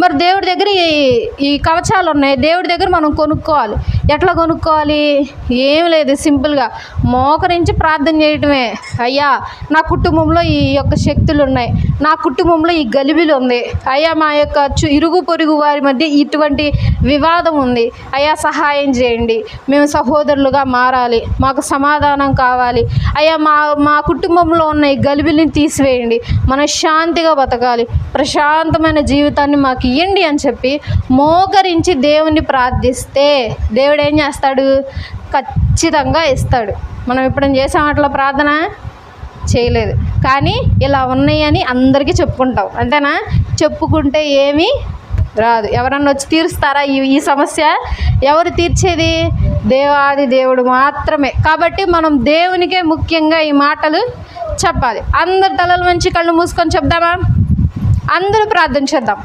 మరి దేవుడి దగ్గర ఈ ఈ కవచాలు ఉన్నాయి. దేవుడి దగ్గర మనం కొనుక్కోవాలి. ఎట్లా కొనుక్కోవాలి? ఏం లేదు. సింపుల్గా మోకరించి ప్రార్థన చేయటమే. అయ్యా నా కుటుంబంలో ఈ యొక్క శక్తులు ఉన్నాయి. నా కుటుంబంలో ఈ గలిబిలు ఉంది. అయ్యా మా యొక్క ఇరుగు పొరుగు వారి మధ్య ఇటువంటి వివాదం ఉంది. అయ్యా సహాయం చేయండి. మేము సహోదరులుగా మారాలి. మాకు సమాధానం కావాలి. అయ్యా మా మా కుటుంబంలో ఉన్న ఈ గలిబిలిని తీసివేయండి. మన శాంతిగా బతకాలి. ప్రశాంతమైన జీవితాన్ని మాకు ఇవ్వండి అని చెప్పి మోకరించి దేవుణ్ణి ప్రార్థిస్తే దేవుడు ఏం చేస్తాడు? ఖచ్చితంగా ఇస్తాడు. మనం ఇప్పుడు చేసాం? అట్లా ప్రార్థన చేయలేదు. కానీ ఇలా ఉన్నాయని అందరికీ చెప్పుకుంటాం. అంతేనా? చెప్పుకుంటే ఏమీ రాదు. ఎవరన్నా వచ్చి తీరుస్తారా ఈ ఈ సమస్య? ఎవరు తీర్చేది? దేవాది దేవుడు మాత్రమే. కాబట్టి మనం దేవునికే ముఖ్యంగా ఈ మాటలు చెప్పాలి. అందరు తలలు మంచి కళ్ళు మూసుకొని చెప్దామా? అందరూ ప్రార్థన చేద్దాం.